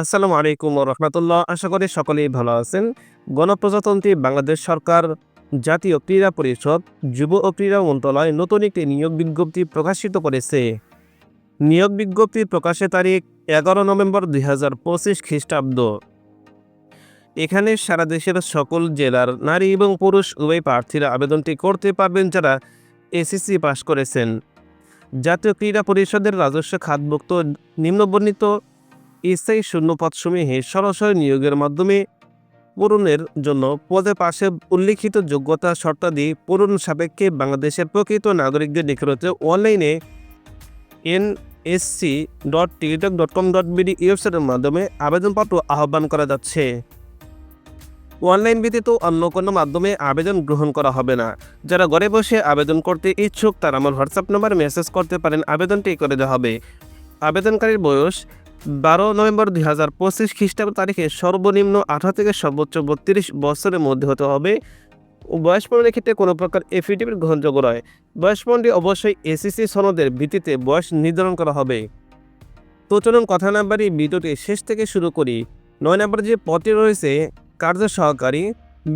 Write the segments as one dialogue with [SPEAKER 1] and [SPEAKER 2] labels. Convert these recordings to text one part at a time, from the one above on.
[SPEAKER 1] আসসালামু আলাইকুম রহমতুল্লাহ। আশা করি সকলেই ভালো আছেন। গণপ্রজাতন্ত্রী বাংলাদেশ সরকার জাতীয় ক্রীড়া পরিষদ যুব ও ক্রীড়া মন্ত্রণালয় নতুন একটি নিয়োগ বিজ্ঞপ্তি প্রকাশিত করেছে। নিয়োগ বিজ্ঞপ্তি প্রকাশের তারিখ এগারো নভেম্বর দুই হাজার পঁচিশ খ্রিস্টাব্দ। এখানে সারা দেশের সকল জেলার নারী এবং পুরুষ উভয় প্রার্থীরা আবেদনটি করতে পারবেন যারা এসএসসি পাশ করেছেন। জাতীয় ক্রীড়া পরিষদের রাজস্ব খাতভুক্ত নিম্নবর্ণিত স্থায়ী শূন্যপদসমূহে সরাসরি নিয়োগের মাধ্যমে পূরণের জন্য পদে পাশে উল্লিখিত যোগ্যতা শর্তাদি পূরণ সাপেক্ষে বাংলাদেশের প্রকৃত নাগরিকদের নিকটতে অনলাইনে NSC dot teletalk dot com dot BD ওয়েবসাইটের মাধ্যমে আবেদনপত্র আহ্বান করা যাচ্ছে। অনলাইন ব্যতীত অন্য কোনো মাধ্যমে আবেদন গ্রহণ করা হবে না। যারা ঘরে বসে আবেদন করতে ইচ্ছুক তারা আমার হোয়াটসঅ্যাপ নাম্বার মেসেজ করতে পারেন। আবেদনটি করে দেওয়া হবে। আবেদনকারীর বয়স বারো নভেম্বর দুই হাজার পঁচিশ খ্রিস্টাব্দ তারিখে সর্বনিম্ন আঠারো থেকে সর্বোচ্চ বত্রিশ বছরের মধ্যে হতে হবে। বয়স প্রমাণের ক্ষেত্রে কোনো প্রকার এফিডেভিট গ্রহণযোগ্য নয়। বয়স প্রমাণটি অবশ্যই এসিসি সনদের ভিত্তিতে বয়স নির্ধারণ করা হবে। তো চলুন কথা নাম্বারই ভিডিওটি শেষ থেকে শুরু করি। নয় নম্বর যে পদটি রয়েছে, কার্য সহকারী,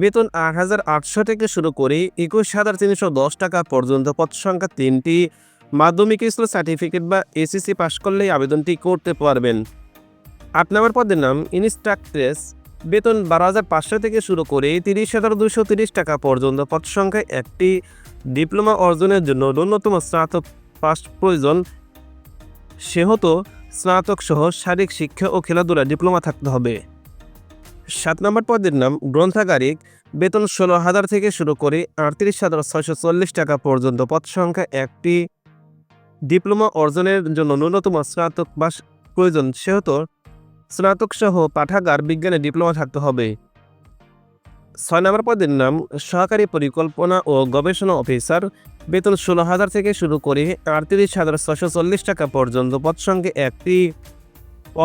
[SPEAKER 1] বেতন আট হাজার আটশো থেকে শুরু করে একুশ হাজার তিনশো দশ টাকা পর্যন্ত, পদ সংখ্যা তিনটি। মাধ্যমিক স্কুল সার্টিফিকেট বা এসএসসি পাশ করলেই আবেদনটি করতে পারবেন। আট নম্বর পদের নাম ইনস্ট্রাক্ট্রেস বেতন বারো হাজার পাঁচশো থেকে শুরু করে তিরিশ হাজার দুশো তিরিশ টাকা পর্যন্ত। পদ সংখ্যায় একটি। ডিপ্লোমা অর্জনের জন্য ন্যূনতম স্নাতক পাস প্রয়োজন। সেহেতু স্নাতক সহ শারীরিক শিক্ষা ও খেলাধুলা ডিপ্লোমা থাকতে হবে। সাত নম্বর পদের নাম গ্রন্থাগারিক। বেতন ষোলো হাজার থেকে শুরু করে আটত্রিশ হাজার ছয়শো চল্লিশ টাকা পর্যন্ত। পদ সংখ্যা একটি। ডিপ্লোমা অর্জনের জন্য ন্যূনতম স্নাতক বাস প্রয়োজন, সেহেতু স্নাতক সহ পাঠাগার বিজ্ঞানে ডিপ্লোমা থাকতে হবে। ছয় নম্বর পদের নাম, সহকারী পরিকল্পনা ও গবেষণা অফিসার। বেতন ষোলো হাজার থেকে শুরু করে আটত্রিশ হাজার ছশো চল্লিশ টাকা পর্যন্ত পদ সঙ্গে একটি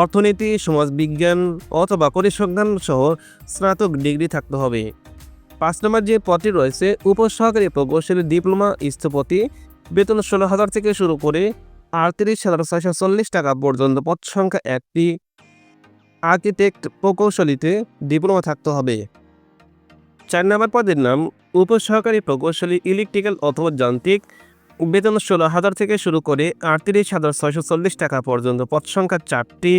[SPEAKER 1] অর্থনীতি, সমাজবিজ্ঞান অথবা পরিসংখ্যান সহ স্নাতক ডিগ্রি থাকতে হবে। পাঁচ নম্বর যে পদটি রয়েছে, উপসহকারী প্রকৌশলী ডিপ্লোমা স্থপতি বেতন ষোলো হাজার থেকে শুরু করে আটত্রিশ হাজার ছয়শো চল্লিশ টাকা পর্যন্ত পদ সংখ্যা একটি। আর্কিটেক্ট প্রকৌশলীতে ডিপ্লোমা থাকতে হবে। চার নম্বর পদের নাম, উপসহকারী প্রকৌশলী ইলেকট্রিক্যাল অথবা যান্ত্রিক। বেতন ষোলো হাজার থেকে শুরু করে আটত্রিশ হাজার ছয়শো চল্লিশ টাকা পর্যন্ত পদ সংখ্যা চারটি।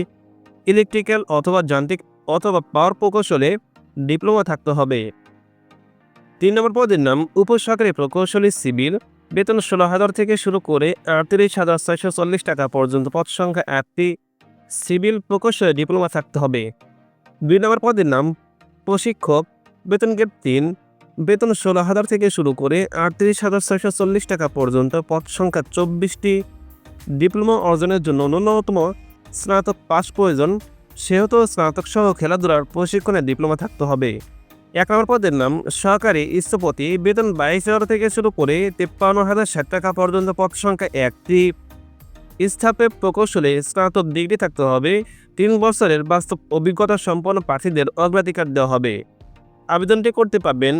[SPEAKER 1] ইলেকট্রিক্যাল অথবা যান্ত্রিক অথবা পাওয়ার প্রকৌশলে ডিপ্লোমা থাকতে হবে। তিন নম্বর পদের নাম, উপসহকারী প্রকৌশলী সিভিল। বেতন ষোলো হাজার থেকে শুরু করে আটত্রিশ হাজার ছয়শো চল্লিশ টাকা পর্যন্ত পদ সংখ্যা একটি সিভিল প্রকৌশলে ডিপ্লোমা থাকতে হবে। দুই নম্বর পদের নাম, প্রশিক্ষক, বেতন গেট তিন, বেতন ষোলো হাজার থেকে শুরু করে আটত্রিশ হাজার ছয়শো চল্লিশ টাকা পর্যন্ত পদ সংখ্যা চব্বিশটি ডিপ্লোমা অর্জনের জন্য ন্যূনতম স্নাতক পাস প্রয়োজন। সেহেতু স্নাতক সহ খেলাধুলার প্রশিক্ষণে ডিপ্লোমা থাকতে হবে। এক নম্বর পদের নাম সহকারী স্থপতি বেতন বাইশ হাজার থেকে শুরু করে তেপ্পান্ন হাজার ষাট টাকা পর্যন্ত পদ সংখ্যা একটি। স্থাপে প্রকৌশলে স্নাতক ডিগ্রি থাকতে হবে। তিন বছরের বাস্তব অভিজ্ঞতা সম্পন্ন প্রার্থীদের অগ্রাধিকার দেওয়া হবে। আবেদনটি করতে পারবেন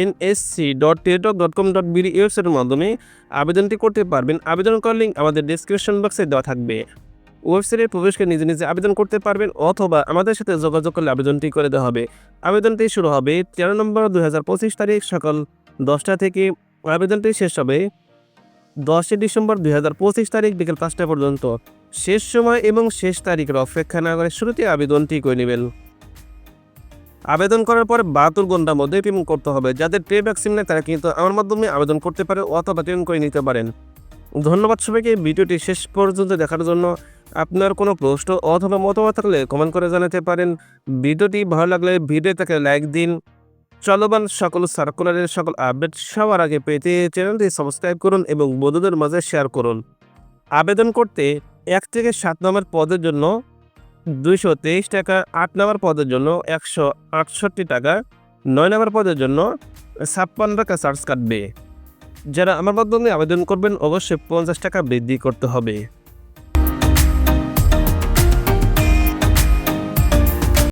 [SPEAKER 1] NSC dot teletalk dot com dot BD ওয়েবসাইটের মাধ্যমে। আবেদনটি করতে পারবেন, আবেদন করার লিঙ্ক আমাদের ডিসক্রিপশন বক্সে দেওয়া থাকবে। ওয়েবসাইটে প্রবেশকে নিজে নিজে আবেদন করতে পারবেন অথবা আমাদের সাথে যোগাযোগ করলে আবেদনটি করে দেওয়া হবে। আবেদনটি শুরু হবে তেরো নম্বর দুই হাজার পঁচিশ তারিখ সকাল দশটা থেকে। আবেদনটি শেষ হবে দশই ডিসেম্বর দুই হাজার পঁচিশ তারিখ বিকেল পাঁচটা পর্যন্ত। শেষ সময় এবং শেষ তারিখের অপেক্ষা না করে শুরুতে আবেদনটি করে নেবেন। আবেদন করার পর বাহাত্তর ঘণ্টার মধ্যে পেমেন্ট করতে হবে। যাদের পে ভ্যাকসিন নেই, তারা কিন্তু আমার মাধ্যমে আবেদন করতে পারে অথবা পেমেন্ট করে নিতে পারেন। ধন্যবাদ সবাইকে। ভিডিওটি শেষ পর্যন্ত দেখার জন্য আপনার কোনো প্রশ্ন, অথবা মতামত থাকলে কমেন্ট করে জানাতে পারেন। ভিডিওটি ভালো লাগলে ভিডিওটাকে লাইক দিন। চলমান সকল সার্কুলারের সকল আপডেট সবার আগে পেতে চ্যানেলটি সাবস্ক্রাইব করুন এবং বন্ধুদের মাঝে শেয়ার করুন। আবেদন করতে এক থেকে সাত নম্বর পদের জন্য দুইশো তেইশ টাকা, আট নম্বর পদের জন্য একশো আটষট্টি টাকা, নয় নম্বর পদের জন্য ছাপ্পান্ন টাকা চার্জ কাটবে। যারা আমার মাধ্যমে আবেদন করবেন, অবশ্যই পঞ্চাশ টাকা বৃদ্ধি করতে হবে।